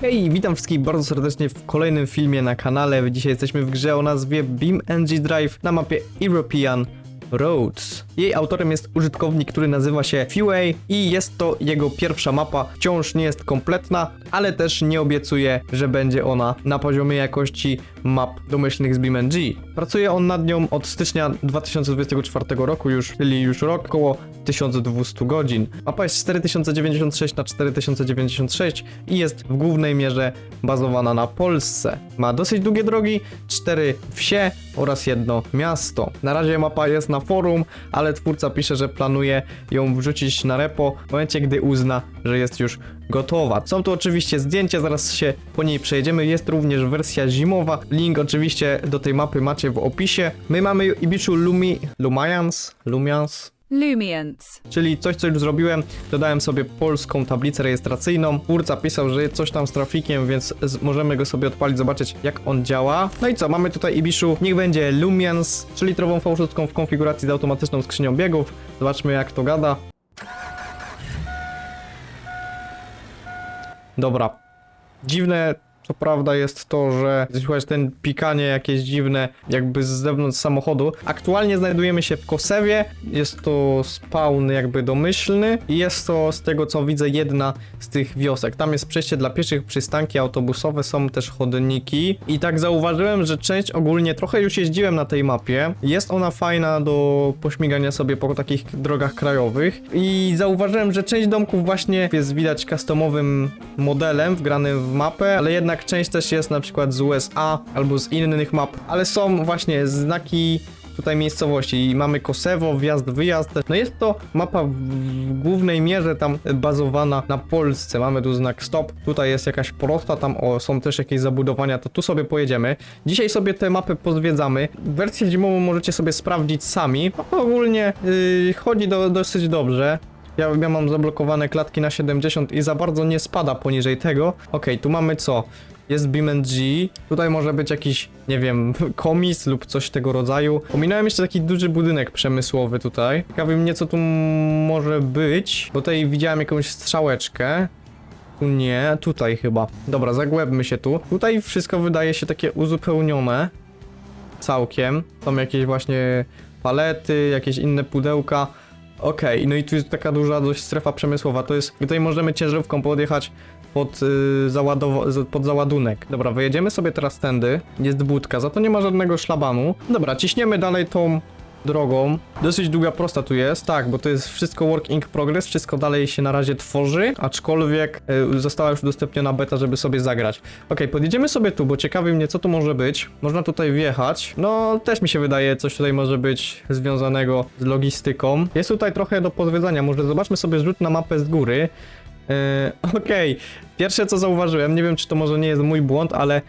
Hej, witam wszystkich bardzo serdecznie w kolejnym filmie na kanale. Dzisiaj jesteśmy w grze o nazwie BeamNG Drive na mapie European Roads. Jej autorem jest użytkownik, który nazywa się Feway i jest to jego pierwsza mapa. Wciąż nie jest kompletna, ale też nie obiecuje, że będzie ona na poziomie jakości map domyślnych z BeamNG. Pracuje on nad nią od stycznia 2024 roku już, czyli już rok, około 1200 godzin. Mapa jest 4096 na 4096 i jest w głównej mierze bazowana na Polsce. Ma dosyć długie drogi, cztery wsie oraz jedno miasto. Na razie mapa jest na forum, ale twórca pisze, że planuje ją wrzucić na repo w momencie, gdy uzna, że jest już gotowa. Są tu oczywiście zdjęcia, zaraz się po niej przejedziemy. Jest również wersja zimowa. Link oczywiście do tej mapy macie w opisie. My mamy Ibishu Lumi... Lumians? Lumians? Lumiance. Czyli coś, co już zrobiłem, dodałem sobie polską tablicę rejestracyjną. Twórca pisał, że jest coś tam z trafikiem, więc z, możemy go sobie odpalić, zobaczyć jak on działa. No i co, mamy tutaj Ibishu, niech będzie Lumians, czyli litrową fałszówką w konfiguracji z automatyczną skrzynią biegów. Zobaczmy jak to gada. Dobra. Dziwne co prawda jest to, że słychać ten pikanie jakieś dziwne, jakby z zewnątrz samochodu. Aktualnie znajdujemy się w Kosewie, jest to spawn jakby domyślny i jest to z tego co widzę jedna z tych wiosek. Tam jest przejście dla pieszych, przystanki autobusowe, są też chodniki i tak zauważyłem, że część ogólnie, trochę już jeździłem na tej mapie, jest ona fajna do pośmigania sobie po takich drogach krajowych i zauważyłem, że część domków właśnie jest widać customowym modelem wgranym w mapę, ale jednak część też jest na przykład z USA albo z innych map, ale są właśnie znaki tutaj miejscowości i mamy Kosewo, wjazd, wyjazd. No jest to mapa w głównej mierze tam bazowana na Polsce. Mamy tu znak stop, tutaj jest jakaś prosta, tam o, są też jakieś zabudowania, to tu sobie pojedziemy. Dzisiaj sobie tę mapę pozwiedzamy. Wersję zimową możecie sobie sprawdzić sami. Ogólnie yy, chodzi do, dosyć dobrze. Ja, ja mam zablokowane klatki na 70 i za bardzo nie spada poniżej tego. Okej, tu mamy co? Jest BeamNG, tutaj może być jakiś, nie wiem, komis lub coś tego rodzaju. Pominąłem jeszcze taki duży budynek przemysłowy tutaj. Ciekawi mnie co tu może być, bo tutaj widziałem jakąś strzałeczkę. Tu nie, tutaj chyba. Dobra, zagłębmy się tu. Tutaj wszystko wydaje się takie uzupełnione. Całkiem. Są jakieś właśnie palety, jakieś inne pudełka. Okej, no i tu jest taka duża dość strefa przemysłowa. To jest, tutaj możemy ciężarówką podjechać pod, y, załadow- z- pod załadunek. Dobra, wyjedziemy sobie teraz tędy. Jest budka, za to nie ma żadnego szlabanu. Dobra, ciśniemy dalej tą drogą. Dosyć długa prosta tu jest, tak, bo to jest wszystko work in progress, wszystko dalej się na razie tworzy, aczkolwiek y, została już udostępniona beta, żeby sobie zagrać. Okej, podjedziemy sobie tu, bo ciekawi mnie, co tu może być. Można tutaj wjechać. No, też mi się wydaje, coś tutaj może być związanego z logistyką. Jest tutaj trochę do pozwiedzania, może zobaczmy sobie rzut na mapę z góry. Yy, Okej, pierwsze co zauważyłem, nie wiem czy to może nie jest mój błąd, ale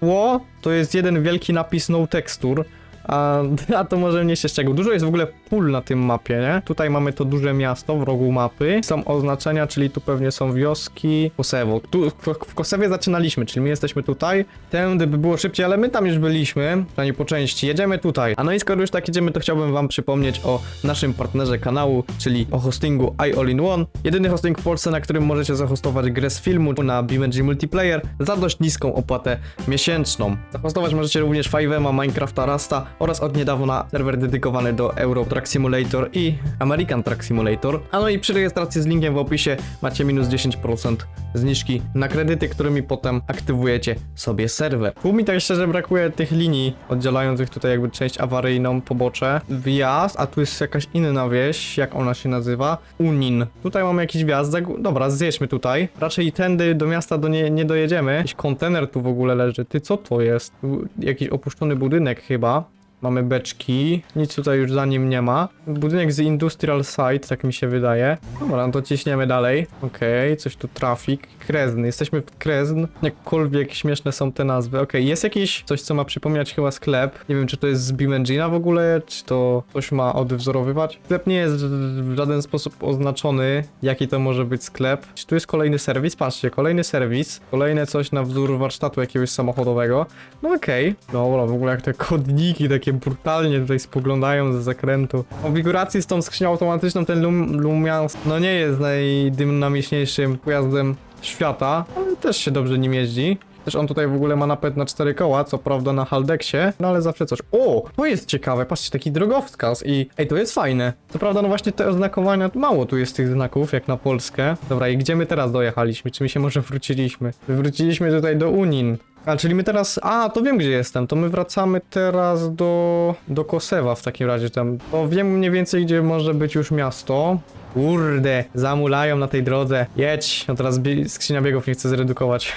tło to jest jeden wielki napis no texture. A, a to może mnie się szczegół. Dużo jest w ogóle pól na tym mapie, nie? Tutaj mamy to duże miasto w rogu mapy. Są oznaczenia, czyli tu pewnie są wioski. Kosewo. Tu w, Kosewie zaczynaliśmy, czyli my jesteśmy tutaj. Tędy by było szybciej, ale my tam już byliśmy, przynajmniej po części. Jedziemy tutaj. A no i skoro już tak jedziemy, to chciałbym wam przypomnieć o naszym partnerze kanału, czyli o hostingu iAllInOne. Jedyny hosting w Polsce, na którym możecie zahostować grę z filmu na BeamNG Multiplayer za dość niską opłatę miesięczną. Zahostować możecie również 5M'a, Minecrafta, Rasta oraz od niedawna serwer dedykowany do Euro Truck Simulator i American Truck Simulator. A no i przy rejestracji z linkiem w opisie macie minus 10% zniżki na kredyty, którymi potem aktywujecie sobie serwer. Tu mi tak szczerze brakuje tych linii oddzielających tutaj jakby część awaryjną, pobocze, wjazd, a tu jest jakaś inna wieś, jak ona się nazywa? Unin. Tutaj mamy jakiś wjazd, dobra, zjedźmy tutaj. Raczej tędy do miasta do nie, nie dojedziemy. Jakiś kontener tu w ogóle leży. Ty, co to jest? Jakiś opuszczony budynek chyba. Mamy beczki, nic tutaj już za nim nie ma. Budynek z Industrial Site, tak mi się wydaje. Dobra, no to ciśniemy dalej. Okej, coś tu trafik. Krezn, jesteśmy w Krezn. Jakkolwiek śmieszne są te nazwy. Okej, jest jakiś coś, co ma przypominać chyba sklep. Nie wiem, czy to jest z BeamNGina w ogóle, czy to coś ma odwzorowywać. Sklep nie jest w żaden sposób oznaczony, jaki to może być sklep. Czy tu jest kolejny serwis? Patrzcie, kolejny serwis. Kolejne coś na wzór warsztatu jakiegoś samochodowego. No okej. Dobra, w ogóle jak te kodniki takie brutalnie tutaj spoglądają z zakrętu. W konfiguracji z tą skrzynią automatyczną ten Lum Lumians no nie jest najdynamiczniejszym pojazdem świata, ale też się dobrze nim jeździ. Też on tutaj w ogóle ma napęd na cztery koła, co prawda na Haldeksie, no ale zawsze coś. O, to jest ciekawe, patrzcie, taki drogowskaz i ej, to jest fajne. Co prawda, no właśnie te oznakowania, mało tu jest tych znaków, jak na Polskę. Dobra, i gdzie my teraz dojechaliśmy? Czy my się może wróciliśmy? Wróciliśmy tutaj do Unin. A, czyli my teraz, a, to wiem gdzie jestem, to my wracamy teraz do, do Kosewa w takim razie tam, to wiem mniej więcej gdzie może być już miasto. Kurde, zamulają na tej drodze, jedź, no teraz bie- skrzynia biegów nie chce zredukować.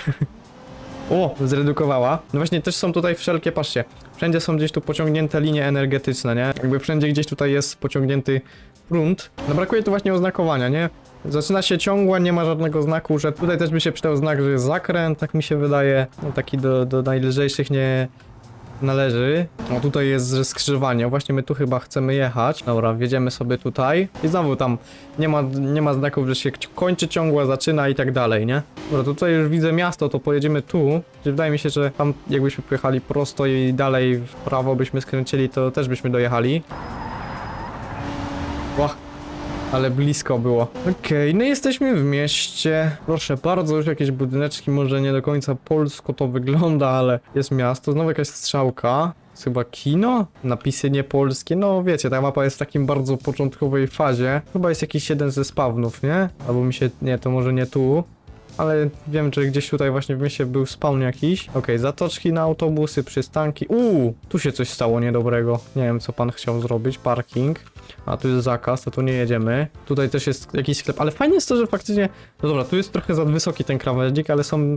O, zredukowała. No właśnie, też są tutaj wszelkie, patrzcie, wszędzie są gdzieś tu pociągnięte linie energetyczne, nie? Jakby wszędzie gdzieś tutaj jest pociągnięty prąd. No brakuje tu właśnie oznakowania, nie? Zaczyna się ciągła, nie ma żadnego znaku, że tutaj też by się przydał znak, że jest zakręt, tak mi się wydaje. No taki do, do najlżejszych nie należy. No tutaj jest że skrzyżowanie, właśnie my tu chyba chcemy jechać. Dobra, wjedziemy sobie tutaj. I znowu tam nie ma, nie ma znaków, że się kończy ciągła, zaczyna i tak dalej, nie? Dobra, tutaj już widzę miasto, to pojedziemy tu. Wydaje mi się, że tam jakbyśmy pojechali prosto i dalej w prawo byśmy skręcili, to też byśmy dojechali. Ale blisko było. Okej, no jesteśmy w mieście. Proszę bardzo, już jakieś budyneczki, może nie do końca polsko to wygląda, ale jest miasto. Znowu jakaś strzałka. Chyba kino? Napisy niepolskie. No wiecie, ta mapa jest w takim bardzo początkowej fazie. Chyba jest jakiś jeden ze spawnów, nie? Albo mi się... Nie, to może nie tu. Ale wiem, że gdzieś tutaj właśnie w mieście był spawn jakiś. Okej, zatoczki na autobusy, przystanki. Uuu, tu się coś stało niedobrego. Nie wiem, co pan chciał zrobić. Parking. A tu jest zakaz, to tu nie jedziemy. Tutaj też jest jakiś sklep, ale fajnie jest to, że faktycznie... No dobra, tu jest trochę za wysoki ten krawężnik, ale są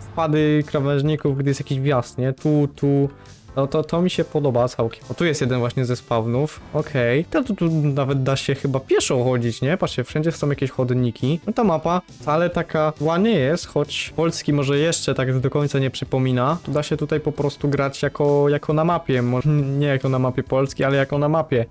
wpady krawężników, gdy jest jakiś wjazd, nie? Tu, tu... No to, to mi się podoba całkiem. O, tu jest jeden właśnie ze spawnów. Okej. To tu, tu nawet da się chyba pieszo chodzić, nie? Patrzcie, wszędzie są jakieś chodniki. No ta mapa wcale taka zła nie jest, choć Polski może jeszcze tak do końca nie przypomina. To da się tutaj po prostu grać jako, jako na mapie. Może nie jako na mapie Polski, ale jako na mapie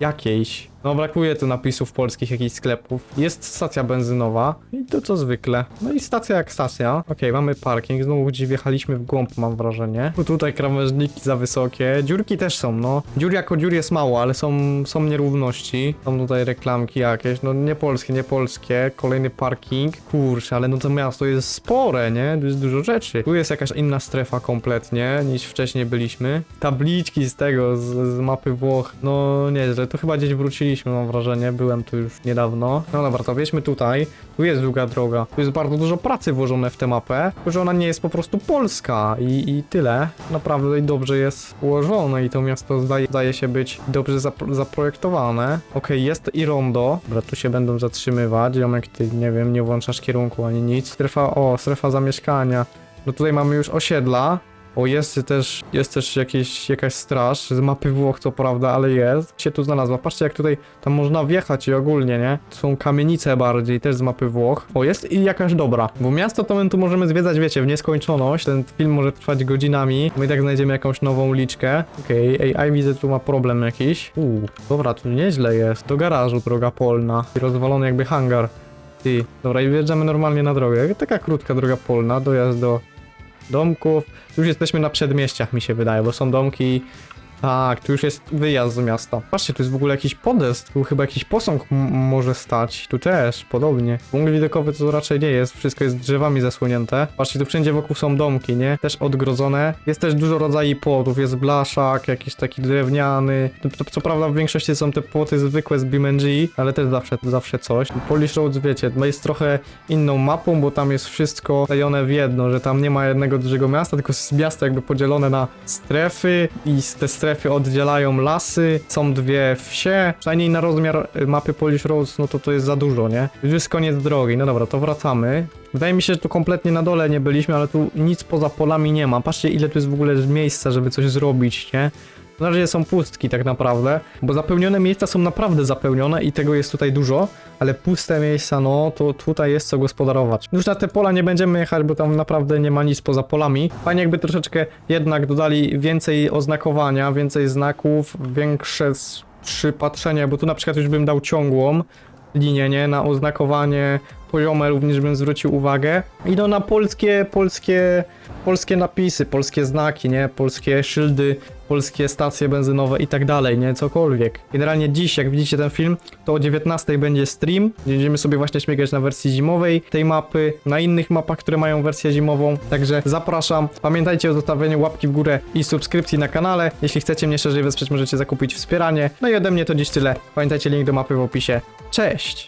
jakiejś. No brakuje tu napisów polskich jakichś sklepów. Jest stacja benzynowa i to co zwykle. No i stacja jak stacja. Okej, mamy parking, znowu gdzieś wjechaliśmy w głąb mam wrażenie. Tu tutaj krawężniki za wysokie. Dziurki też są, no. Dziur jako dziur jest mało, ale są, są nierówności. Są tutaj reklamki jakieś, no nie polskie, nie polskie. Kolejny parking. Kurczę, ale no to miasto jest spore, nie? Tu jest dużo rzeczy. Tu jest jakaś inna strefa kompletnie niż wcześniej byliśmy. Tabliczki z tego, z, z mapy Włoch. No nieźle, to chyba gdzieś wróciliśmy mam wrażenie, byłem tu już niedawno. No dobra, to wjedźmy tutaj. Tu jest długa droga. Tu jest bardzo dużo pracy włożone w tę mapę, tylko że ona nie jest po prostu polska i, i tyle. Naprawdę dobrze jest ułożone i to miasto zdaje, zdaje się być dobrze zapro zaprojektowane. Okej, jest i rondo. Dobra, tu się będą zatrzymywać. Ziomek, ty nie wiem, nie włączasz kierunku ani nic. Strefa, o, strefa zamieszkania. No tutaj mamy już osiedla. O, jest też, jest też jakieś, jakaś straż, z mapy Włoch co prawda, ale jest. Się tu znalazła. Patrzcie jak tutaj, tam można wjechać i ogólnie, nie? Są kamienice bardziej, też z mapy Włoch. O, jest i jakaś dobra. Bo miasto to my tu możemy zwiedzać, wiecie, w nieskończoność. Ten film może trwać godzinami. My i tak znajdziemy jakąś nową liczkę. Okej, okay. AI widzę, tu ma problem jakiś. Uuu, dobra, tu nieźle jest. Do garażu droga polna. I rozwalony jakby hangar. Dobra, i wjeżdżamy normalnie na drogę. Taka krótka droga polna, dojazd do domków. Już jesteśmy na przedmieściach, mi się wydaje, bo są domki. Tak, tu już jest wyjazd z miasta. Patrzcie, tu jest w ogóle jakiś podest, tu chyba jakiś posąg może stać. Tu też, podobnie. Punkt widokowy to raczej nie jest, wszystko jest drzewami zasłonięte. Patrzcie, tu wszędzie wokół są domki, nie? Też odgrodzone. Jest też dużo rodzajów płotów, jest blaszak, jakiś taki drewniany. To, to, co prawda w większości są te płoty zwykłe z BMG, ale też zawsze, zawsze coś. Polish Roads, wiecie, jest trochę inną mapą, bo tam jest wszystko klejone w jedno, że tam nie ma jednego dużego miasta, tylko jest miasto jakby podzielone na strefy i te strefy oddzielają lasy, są dwie wsie, przynajmniej na rozmiar y, mapy Polish Roads, no to to jest za dużo, nie? Już jest koniec drogi, no dobra, to wracamy. Wydaje mi się, że tu kompletnie na dole nie byliśmy, ale tu nic poza polami nie ma. Patrzcie, ile tu jest w ogóle miejsca, żeby coś zrobić, nie? Na razie są pustki tak naprawdę, bo zapełnione miejsca są naprawdę zapełnione i tego jest tutaj dużo, ale puste miejsca, no to tutaj jest co gospodarować. Już na te pola nie będziemy jechać, bo tam naprawdę nie ma nic poza polami. Fajnie jakby troszeczkę jednak dodali więcej oznakowania, więcej znaków, większe przypatrzenie, bo tu na przykład już bym dał ciągłą linię, nie, na oznakowanie poziome również bym zwrócił uwagę. I no na polskie, polskie, polskie napisy, polskie znaki, nie? Polskie szyldy, polskie stacje benzynowe i tak dalej, nie? Cokolwiek. Generalnie dziś, jak widzicie ten film, to o 19 będzie stream. Będziemy sobie właśnie śmigać na wersji zimowej tej mapy, na innych mapach, które mają wersję zimową. Także zapraszam. Pamiętajcie o zostawieniu łapki w górę i subskrypcji na kanale. Jeśli chcecie mnie szerzej wesprzeć, możecie zakupić wspieranie. No i ode mnie to dziś tyle. Pamiętajcie link do mapy w opisie. Cześć!